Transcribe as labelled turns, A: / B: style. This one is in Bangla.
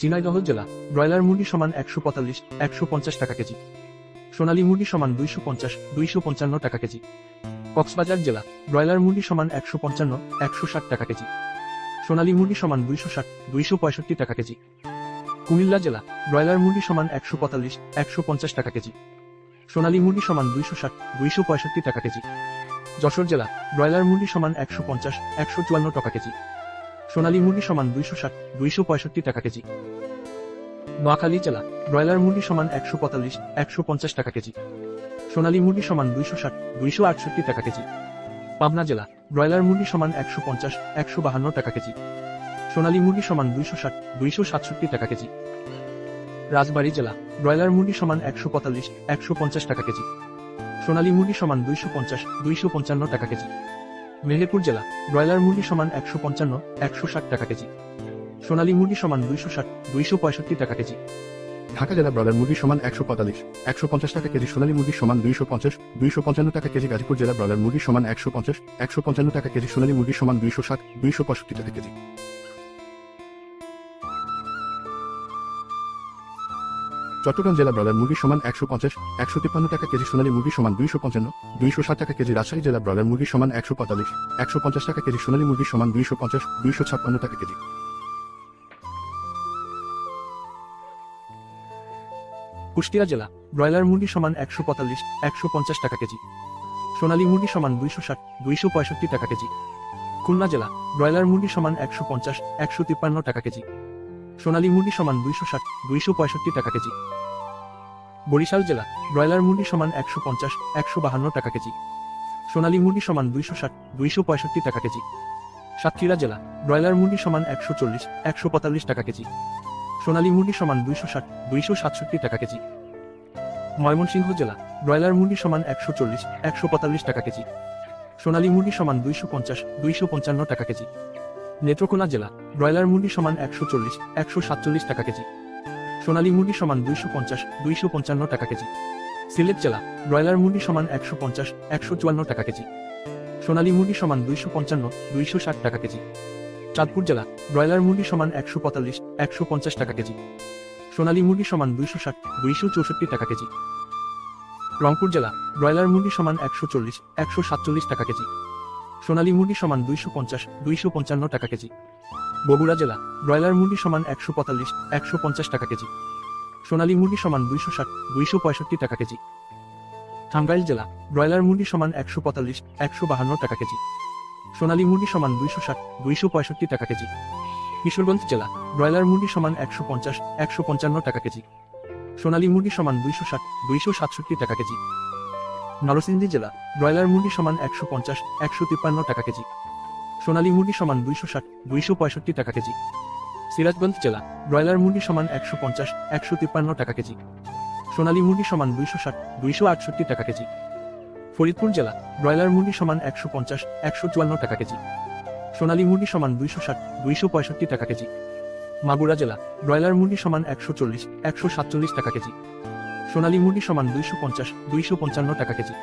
A: ঝিনাইদহ জেলা, ব্রয়লার মুরগি সমান একশো পঁয়তাল্লিশ, একশো পঞ্চাশ টাকা কেজি। সোনালী মুরগি সমান দুইশো পঞ্চাশ, দুইশো পঞ্চান্ন টাকা কেজি। কক্সবাজার জেলা, ব্রয়লার মুরগি সমান একশো পঞ্চান্ন, একশো ষাট টাকা কেজি। সোনালী মুরগি সমান দুইশো ষাট, দুইশো পঁয়ষট্টি টাকা কেজি। কুমিল্লা জেলা, ব্রয়লার মুরগি সমান একশো পঁয়তাল্লিশ, একশো পঞ্চাশ টাকা কেজি। সোনালী মুরগি সমান দুইশো ষাট, দুইশো পঁয়ষট্টি টাকা কেজি। যশোর জেলা, ব্রয়লার মুরগি সমান একশো পঞ্চাশ, একশো চুয়ান্ন টাকা কেজি। সোনালী মুরগি সমান দুইশো ষাট, দুইশো পঁয়ষট্টি টাকা কেজি। নোয়াখালী জেলা, ব্রয়লার মুরগি সমান একশো পঁয়তাল্লিশ, একশো পঞ্চাশ টাকা কেজি। সোনালী মুরগি সমান দুইশো ষাট, দুইশো আটষট্টি টাকা কেজি। পাবনা জেলা, ব্রয়লার মুরগি সমান একশো পঞ্চাশ, একশো বাহান্ন টাকা কেজি। সোনালী মুরগি সমান দুইশো ষাট, দুইশো সাতষট্টি টাকা কেজি। রাজবাড়ী জেলা, ব্রয়লার মুরগি সমান একশো পঁয়তাল্লিশ, একশো পঞ্চাশ টাকা কেজি। সোনালী মুরগি সমান দুইশো পঞ্চাশ, দুইশো পঞ্চান্ন টাকা কেজি। মেহেরপুর জেলা, ব্রয়লার মুরগি সমান একশো পঞ্চান্ন, একশো ষাট টাকা কেজি। সোনালী মুরগি সমান দুইশো ষাট, দুইশো পঁয়ষট্টি টাকা কেজি।
B: ঢাকা জেলা ব্রয়লার মুরগি সমান একশো পঁয়তাল্লিশ, একশো পঞ্চাশ টাকা কেজি। সোনালী মুরগি সমান দুইশো পঞ্চাশ, দুইশো পঞ্চান্ন টাকা কেজি। গাজীপুর জেলা ব্রয়লার মুরগি সমান একশো পঞ্চাশ, একশো পঞ্চান্ন টাকা কেজি। সোনালী মুরগি সমান দুইশো ষাট, দুইশো পঁয়ষট্টি টাকা কেজি। চট্টগ্রাম জেলা ব্রয়লার মুরগি সমান একশো পঞ্চাশ, একশো তিপ্পান্ন টাকা কেজি সোনালী মুরগি সমান দুইশো পঞ্চান্ন, দুইশো ষাট টাকা কেজি রাজশাহী জেলা ব্রয়লার মুরগি সমান একশো পঁয়তাল্লিশ, একশো পঞ্চাশ টাকা কেজি সোনালী মুরগি সমান দুইশো পঞ্চাশ, দুইশো ছাপ্পান্ন টাকা কেজি।
A: কুষ্টিয়া জেলা, ব্রয়লার মুরগি সমান একশো পঁয়তাল্লিশ, একশো পঞ্চাশ টাকা কেজি। সোনালী মুরগি সমান দুইশো ষাট, দুইশো পঁয়ষট্টি টাকা কেজি। খুলনা জেলা, ব্রয়লার মুরগি সমান একশো পঞ্চাশ, একশো তিপ্পান্ন টাকা কেজি। সোনালী মুরগি সমান দুইশো ষাট, দুইশো পঁয়ষট্টি টাকা কেজি। বরিশাল জেলা, ব্রয়লার মুরগি সমান একশো পঞ্চাশ, একশো বাহান্ন টাকা কেজি। সোনালী মুরগি সমান দুইশো ষাট, দুইশো পঁয়ষট্টি টাকা কেজি। সাতক্ষীরা জেলা, ব্রয়লার মুরগি সমান একশো চল্লিশ, একশো পঁয়তাল্লিশ টাকা কেজি। সোনালী মুরগি সমান দুইশো ষাট, দুইশো সাতষট্টি টাকা কেজি। ময়মনসিংহ জেলা, ব্রয়লার মুরগি সমান একশো চল্লিশ, একশো পঁয়তাল্লিশ টাকা কেজি। সোনালী মুরগি সমান দুইশো পঞ্চাশ, দুইশো পঞ্চান্ন টাকা কেজি। নেত্রকোনা জেলা, ব্রয়লার মুরগি সমান একশো চল্লিশ, একশো সাতচল্লিশ টাকা কেজি। সোনালী মুরগি সমান দুইশো পঞ্চাশ, দুইশো পঞ্চান্ন টাকা কেজি। সিলেট জেলা, ব্রয়লার মুরগি সমান একশো পঞ্চাশ, একশো চুয়ান্ন টাকা কেজি। সোনালী মুরগি সমান দুইশো পঞ্চান্ন, দুইশো ষাট টাকা কেজি। চাঁদপুর জেলা, ব্রয়লার মুরগি সমান একশো পঁয়তাল্লিশ, একশো পঞ্চাশ টাকা কেজি। সোনালী মুরগি সমান দুইশো ষাট, দুইশো চৌষট্টি টাকা কেজি। রংপুর জেলা, ব্রয়লার মুরগি সমান একশো চল্লিশ, একশো সাতচল্লিশ টাকা কেজি। সোনালী মুরগি সমান দুইশো পঞ্চাশ, দুইশো পঞ্চান্ন টাকা কেজি। বগুড়া জেলা, ব্রয়লার মুরগি সমান একশো পঁয়তাল্লিশ, একশো পঞ্চাশ টাকা কেজি। সোনালী মুরগি সমান দুইশো ষাট, দুইশো পঁয়ষট্টি টাকা কেজি। টাঙ্গাইল জেলা, ব্রয়লার মুরগি সমান একশো পঁয়তাল্লিশ, একশো বাহান্ন টাকা কেজি। সোনালী মুরগি সমান দুইশো ষাট, দুইশো পঁয়ষট্টি টাকা কেজি। কিশোরগঞ্জ জেলা, ব্রয়লার মুরগি সমান একশো পঞ্চাশ, একশো পঞ্চান্ন টাকা কেজি। সোনালী মুরগি সমান দুইশো ষাট, দুইশো সাতষট্টি টাকা কেজি। নরসিংদী জেলা, ব্রয়লার মুরগি সমান একশো পঞ্চাশ, একশো তিপ্পান্ন টাকা কেজি। সোনালী মুরগি সমান দুইশো ষাট, দুইশো পঁয়ষট্টি টাকা কেজি। সিরাজগঞ্জ জেলা, ব্রয়লার মুরগি সমান একশো পঞ্চাশ, একশো তিপ্পান্ন টাকা কেজি। সোনালী মুরগি সমান দুইশো ষাট, দুইশো আটষট্টি টাকা কেজি। ফরিদপুর জেলা, ব্রয়লার মুরগি সমান একশো পঞ্চাশ, একশো চুয়ান্ন টাকা কেজি। সোনালী মুরগি সমান দুইশো ষাট, দুইশো পঁয়ষট্টি টাকা কেজি। মাগুরা জেলা, ব্রয়লার মুরগি সমান একশো চল্লিশ, একশো সাতচল্লিশ টাকা কেজি। সোনালী মুরগি সমান দুইশো পঞ্চাশ দুইশো পঞ্চান্ন টাকা কেজি।